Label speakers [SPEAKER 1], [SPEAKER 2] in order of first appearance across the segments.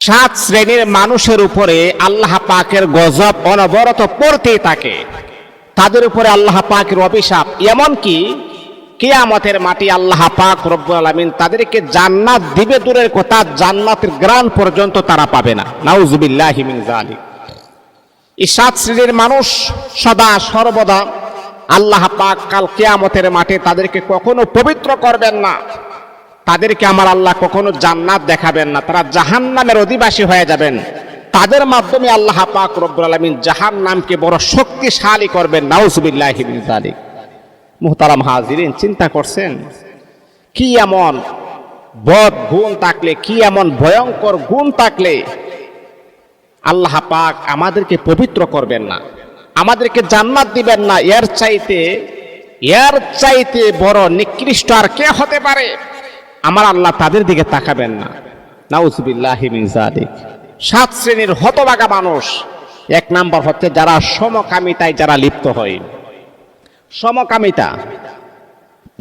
[SPEAKER 1] সাত শ্রেণির মানুষের উপরে আল্লাহ পাকের গজব অনবরত পড়তেই থাকে। তাদের উপরে আল্লাহ পাকের অভিশাপ। এমনকি কেয়ামতের মাটি আল্লাহ পাক রব্বুল আলামিন তাদেরকে জান্নাত দিবে দূরের কথা, জান্নাতের গ্রাম পর্যন্ত তারা পাবে না। নাউজুবিল্লাহি এই সাত শ্রেণির মানুষ সদা সর্বদা আল্লাহ পাক কাল কিয়ামতের মাঠে তাদেরকে কখনো পবিত্র করবেন না। তাদেরকে আমার আল্লাহ কখনো জান্নাত দেখাবেন না, তারা জাহান্নামের অধিবাসী হয়ে যাবেন। তাদের মাধ্যমে আল্লাহ পাক রব্বুল আলামিন জাহান্নামকে বড় শক্তিশালী করবেন। নাউজুবিল্লাহি মিন জালিক মুহতারাম হাজিরিন, চিন্তা করছেন? কি এমন বদ গুণ থাকলে, কি এমন ভয়ঙ্কর গুণ থাকলে আল্লাহ পাক আমাদেরকে পবিত্র করবেন না, আমাদেরকে জান্নাত দিবেন না। এর চাইতে এর চাইতে বড় নিকৃষ্ট আর কে হতে পারে? আমার আল্লাহ তাদের দিকে তাকাবেন না। নাউজুবিল্লাহি মিন জালিক সাত শ্রেণির হতবাগা মানুষ। এক নাম্বার হচ্ছে যারা সমকামিতায় যারা লিপ্ত হয়। সমকামিতা।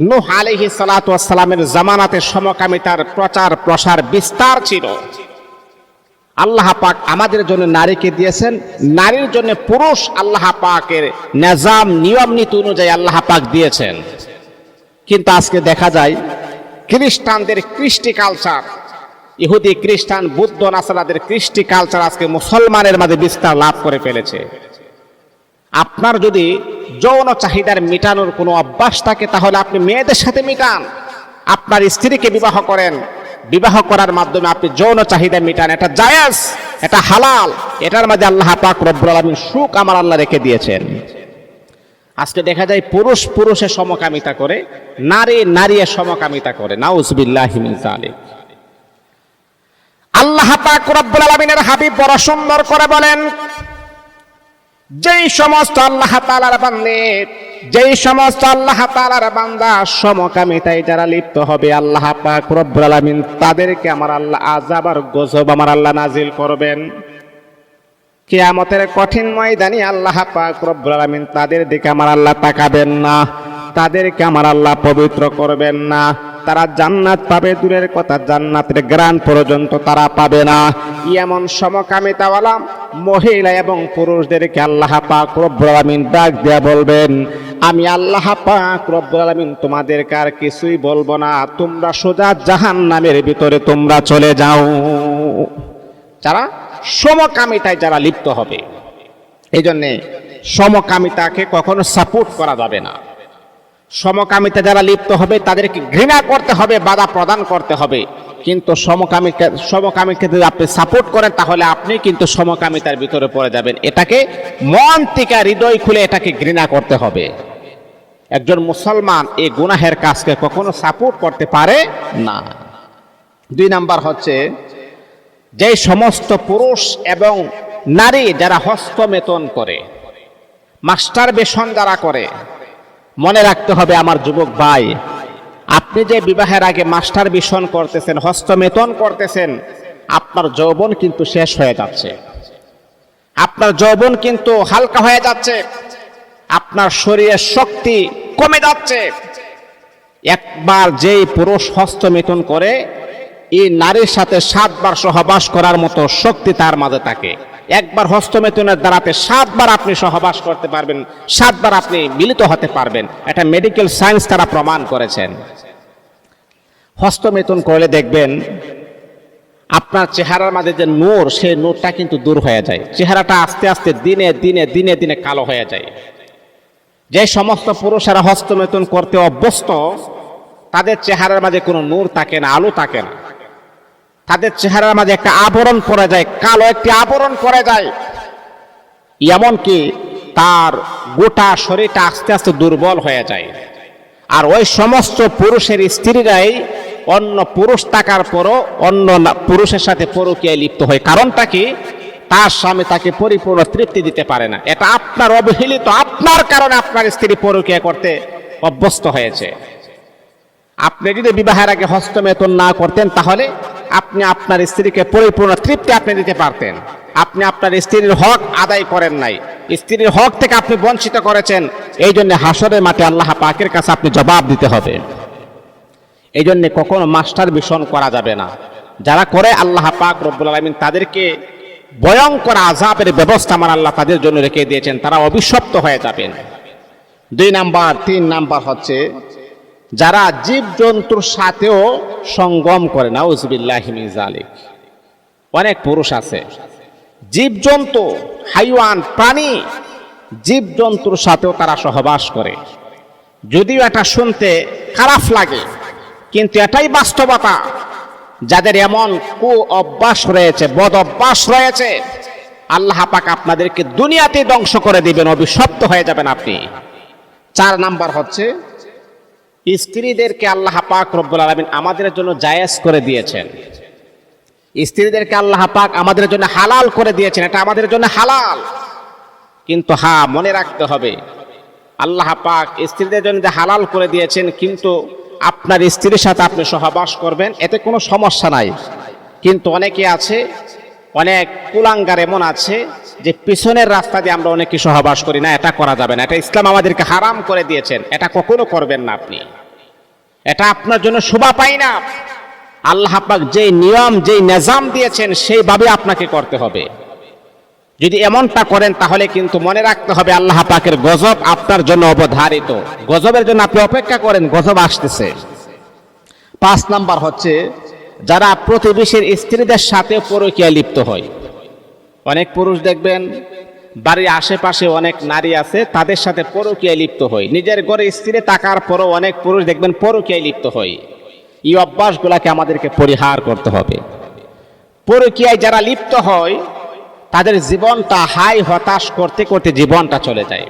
[SPEAKER 1] নূহ আলাইহিস সালাতু ওয়াস সালামের জামানাতে সমকামিতার প্রচার, প্রসার বিস্তার ছিল। আল্লাহ পাক আমাদের জন্য নারীকে দিয়েছেন। নারীর জন্য পুরুষ আল্লাহ পাকের নিজাম, নিয়ম নীতি অনুযায়ী আল্লাহ পাক দিয়েছেন। কিন্তু আজকে দেখা যায় খ্রিস্টানদের কৃষ্টি কালচার ইহুদি, খ্রিস্টান, বুদ্ধ, নাসারাদের কৃষ্টি কালচার আজকে মুসলমানের মাঝে বিস্তার লাভ করে ফেলেছে। আপনার যদি যৌন চাহিদার মেটানোর কোনো অভ্যাস থাকে, তাহলে আপনি মেয়েদের সাথে মিটান। আপনার স্ত্রীকে বিবাহ করেন। বিবাহ করার মাধ্যমে আপনি যৌন চাহিদা মেটান। এটা জায়েজ, এটা হালাল। এটার মাঝে আল্লাহ পাক রব্বুল আলামিন সুখ আমার আল্লাহ রেখে দিয়েছেন। আজকে দেখা যায় পুরুষ পুরুষে সমকামিতা করে, নারী নারী সমকামিতা করে। নাউজবিল্লাহি আল্লাহ পাক রব্বুল আলামিনের হাবিব বড় সুন্দর করে বলেন, যেই সমস্ত আল্লাহ তালার বান্দে, যেই সমস্ত আল্লাহ তালার বান্দা সমকামিতায় যারা লিপ্ত হবে, আল্লাহ পাক রব্বুল তাদেরকে আমার আল্লাহ আজাব আর গজব আমার আল্লাহ নাজিল করবেন। কিয়ামতের কঠিন ময়দানে আল্লাহ পাক রব্বুল আলামিন তাদের দিকে আমার আল্লাহ তাকাবেন না। তাদেরকে আমার আল্লাহ পবিত্র করবেন না। তারা জান্নাত পাবে, দূরের কথা জান্নাতের গ্রান পর্যন্ত তারা পাবে না। এমন সমকামিতাওয়ালা মহিলা এবং পুরুষদেরকে আল্লাহ পাক রব্বুল আলামিন ডাক দেয়া বলবেন, আমি আল্লাহ পাক রব্বুল আলামিন তোমাদেরকে আর কিছুই বলব না। তোমরা সোজা জাহান্নামের ভিতরে তোমরা চলে যাও। যারা সমকামিতায় যারা লিপ্ত হবে। এই জন্যে সমকামিতাকে কখনো সাপোর্ট করা যাবে না। সমকামিতা যারা লিপ্ত হবে, তাদেরকে ঘৃণা করতে হবে, বাধা প্রদান করতে হবে। কিন্তু সমকামিকা সমকামিকে যদি আপনি সাপোর্ট করেন, তাহলে আপনি কিন্তু সমকামিতার ভিতরে পড়ে যাবেন। এটাকে মন থেকে হৃদয় খুলে এটাকে ঘৃণা করতে হবে। একজন মুসলমান এই গুনাহের কাজকে কখনো সাপোর্ট করতে পারে না। দুই নাম্বার হচ্ছে যে সমস্ত পুরুষ এবং নারী যারা হস্তমেতন করে, মাস্টার বেশন যারা করে, মনে রাখতে হবে আমার যুবক ভাই, আপনি যে বিবাহের আগে মাস্টার বেশন করতেছেন, হস্তমেতন করতেছেন, আপনার যৌবন কিন্তু শেষ হয়ে যাচ্ছে। আপনার যৌবন কিন্তু হালকা হয়ে যাচ্ছে। আপনার শরীরের শক্তি কমে যাচ্ছে। একবার যেই পুরুষ হস্তমেতন করে এই নারীর সাথে সাতবার সহবাস করার মতো শক্তি তার মাঝে থাকে। একবার হস্তমেতনের দ্বারাতে সাতবার আপনি সহবাস করতে পারবেন, সাতবার আপনি মিলিত হতে পারবেন। এটা মেডিকেল সায়েন্স তারা প্রমাণ করেছেন। হস্তমেতন করলে দেখবেন আপনার চেহারার মাঝে যে নূর, সেই নূরটা কিন্তু দূর হয়ে যায়। চেহারাটা আস্তে আস্তে দিনে দিনে দিনে দিনে কালো হয়ে যায়। যে সমস্ত পুরুষেরা হস্তমেতন করতে অভ্যস্ত, তাদের চেহারার মাঝে কোনো নূর থাকে না, আলো থাকে না। তাদের চেহারার মাঝে একটা আবরণ পড়ে যায়, কালো একটি আবরণ পড়ে যায়। এমনকি তার গোটা শরীরটা আস্তে আস্তে দুর্বল হয়ে যায়। আর ওই সমস্ত পুরুষের স্ত্রীরাই অন্য পুরুষ থাকার পরও অন্য পুরুষের সাথে পরকীয়ায় লিপ্ত হয়। কারণটা কি? তার স্বামী তাকে পরিপূর্ণ তৃপ্তি দিতে পারে না। এটা আপনার অবহেলিত, আপনার কারণে আপনার স্ত্রী পরকীয়া করতে অভ্যস্ত হয়েছে। আপনি যদি বিবাহের আগে হস্তমেতন না করতেন তাহলে আপনি আপনার স্ত্রীকে পরিপূর্ণ তৃপ্তি আপনি দিতে পারতেন। আপনি আপনার স্ত্রীর হক আদায় করেন নাই। স্ত্রীর হক থেকে আপনি বঞ্চিত করেছেন। এই জন্য হাসরের মাঠে আল্লাহ পাকের কাছে আপনি জবাব দিতে হবে। এই জন্যে কখনো মাস্টার ভীষণ করা যাবে না। যারা করে আল্লাহ পাক রব্বুল আলমিন তাদেরকে ভয়ঙ্কর আজাবের ব্যবস্থা আমার আল্লাহ তাদের জন্য রেখে দিয়েছেন। তারা অভিশপ্ত হয়ে যাবেন। দুই নাম্বার, তিন নাম্বার হচ্ছে যারা জীব জন্তুর সাথেও সঙ্গম করে না নাউজবিল্লাহিমিন জালিক অনেক পুরুষ আছে। জীবজন্তু, হাইওয়ান, প্রাণী জীবজন্তুর সাথেও তারা সহবাস করে। যদিও এটা শুনতে খারাপ লাগে, কিন্তু এটাই বাস্তবতা। যাদের এমন কু অভ্যাস রয়েছে বদ অভ্যাস রয়েছে, আল্লাহ পাক আপনাদেরকে দুনিয়াতে ধ্বংস করে দিবেন, অভিশপ্ত হয়ে যাবেন আপনি। চার নাম্বার হচ্ছে স্ত্রীদেরকে আল্লাহ পাক রব্বুল আলমিন আমাদের জন্য জায়েজ করে দিয়েছেন। স্ত্রীদেরকে আল্লাহ পাক আমাদের জন্য হালাল করে দিয়েছেন। এটা আমাদের জন্য হালাল। কিন্তু হা, মনে রাখতে হবে, আল্লাহ পাক স্ত্রীদের জন্য যে হালাল করে দিয়েছেন, কিন্তু আপনার স্ত্রীর সাথে আপনি সহবাস করবেন, এতে কোনো সমস্যা নাই। কিন্তু অনেকে আছে অনেক কুলাঙ্গার এমন আছে যে পিছনের রাস্তা দিয়ে আমরা অনেকে সহবাস করি না, এটা করা যাবে না। এটা ইসলাম আমাদেরকে হারাম করে দিয়েছেন। এটা কখনো করবেন না আপনি। এটা আপনার জন্য শোভা পাই না। আল্লাহ পাক যেই নিয়ম যেই নিজাম দিয়েছেন, সেইভাবে আপনাকে করতে হবে। যদি এমনটা করেন, তাহলে কিন্তু মনে রাখতে হবে আল্লাহ পাকের গজব আপনার জন্য অবধারিত। গজবের জন্য আপনি অপেক্ষা করেন, গজব আসতেছে। পাঁচ নাম্বার হচ্ছে যারা প্রতিবেশীর স্ত্রীদের সাথে পরকীয়া লিপ্ত হয়। অনেক পুরুষ দেখবেন, বাড়ির আশেপাশে অনেক নারী আছে, তাদের সাথে পরকীয়ায় লিপ্ত হয়। নিজের ঘরে স্ত্রী তাকার পরও অনেক পুরুষ দেখবেন পরকীয়ায় লিপ্ত হয়। এই অভ্যাসগুলোকে আমাদেরকে পরিহার করতে হবে। পরকীয়ায় যারা লিপ্ত হয়, তাদের জীবনটা হাই হতাশ করতে করতে জীবনটা চলে যায়।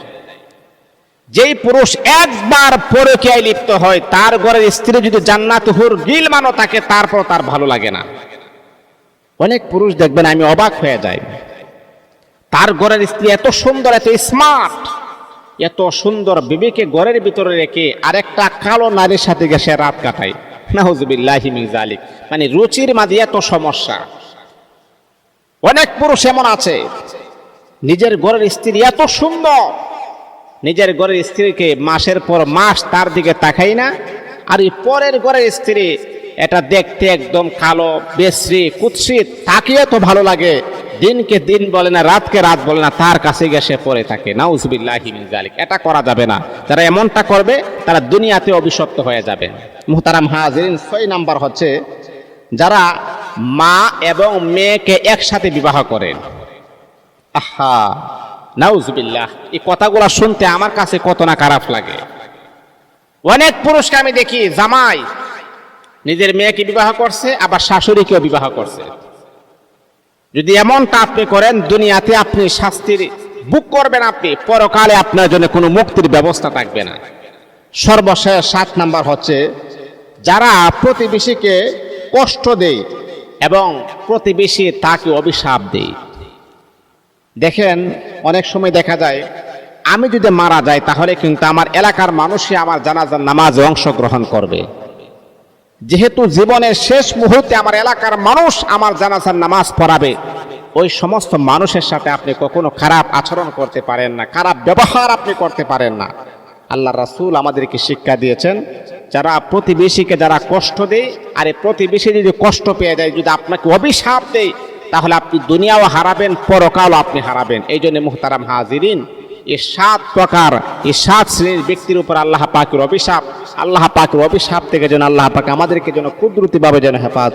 [SPEAKER 1] যেই পুরুষ একবার পরকীয়ায় লিপ্ত হয়, তার ঘরের স্ত্রী যদি জান্নাত হুর গিল মানো তাকে তারপর তার ভালো লাগে না। অনেক পুরুষ দেখবেন আমি অবাক হয়ে যাই। তার ঘরের স্ত্রী এত সুন্দর, এত স্মার্ট, এত সুন্দর, বিবেকে ঘরের ভিতরে রেখে আরেকটা কালো নারীর সাথে গেছে রাত কাটায়। মানে রুচির মাঝে এত সমস্যা। অনেক পুরুষ এমন আছে, নিজের ঘরের স্ত্রী এত সুন্দর নিজের ঘরের স্ত্রীকে মাসের পর মাস তার দিকে তাকাই না, আর এই পরের ঘরের স্ত্রী এটা দেখতে একদম কালো, বেশ্রী, কুৎসিত, তাকিয়ে তো ভালো লাগে। দিনকে দিন বলে না, রাতকে রাত বলে না, তার কাছে গিয়ে সে থাকে। নাউজবিল্লাহি মিন জালিক এটা করা যাবে না। যারা এমনটা করবে, তারা দুনিয়াতে অভিশপ্ত হয়ে যাবে। মুহতারাম হাজিরিন ছয় নাম্বার হচ্ছে, যারা মা এবং মেয়েকে একসাথে বিবাহ করেন আহা! নাউজবিল্লাহ, এই কথাগুলো শুনতে আমার কাছে কত না খারাপ লাগে। অনেক পুরুষকে আমি দেখি, জামাই, নিজের মেয়েকে বিবাহ করছে, আবার শাশুড়িকেও বিবাহ করছে। যদি এমনটা আপনি করেন, দুনিয়াতে আপনি শাস্তির বুক করবেন আপনি, পরকালে আপনার জন্য কোনো মুক্তির ব্যবস্থা থাকবে না। সর্বশেষ সাত নাম্বার হচ্ছে, যারা প্রতিবেশীকে কষ্ট দেয় এবং প্রতিবেশী তাকে অভিশাপ দেয়। দেখেন, অনেক সময় দেখা যায়, আমি যদি মারা যাই, তাহলে কিন্তু আমার এলাকার মানুষই আমার জানাজার নামাজে অংশগ্রহণ করবে। যেহেতু জীবনের শেষ মুহূর্তে আমার এলাকার মানুষ আমার জানাজার নামাজ পড়াবে, ওই সমস্ত মানুষের সাথে আপনি কখনো খারাপ আচরণ করতে পারেন না, খারাপ ব্যবহার আপনি করতে পারেন না। আল্লাহ রাসূল আমাদেরকে শিক্ষা দিয়েছেন, যারা প্রতিবেশীকে যারা কষ্ট দেয়, আর এই প্রতিবেশী যদি কষ্ট পেয়ে যায়, যদি আপনাকে অভিশাপ দেয় তাহলে আপনি দুনিয়াও হারাবেন, পরকালও আপনি হারাবেন। এই জন্য মুহতারাম হাজিরিন, এই সাত প্রকার, এই সাত শ্রেণির ব্যক্তির উপর আল্লাহ পাকের অভিশাপ, আল্লাহ পাকের অভিশাপ থেকে যেন আল্লাহ পাক আমাদেরকে যেন কুদরতিভাবে যেন হেফাজ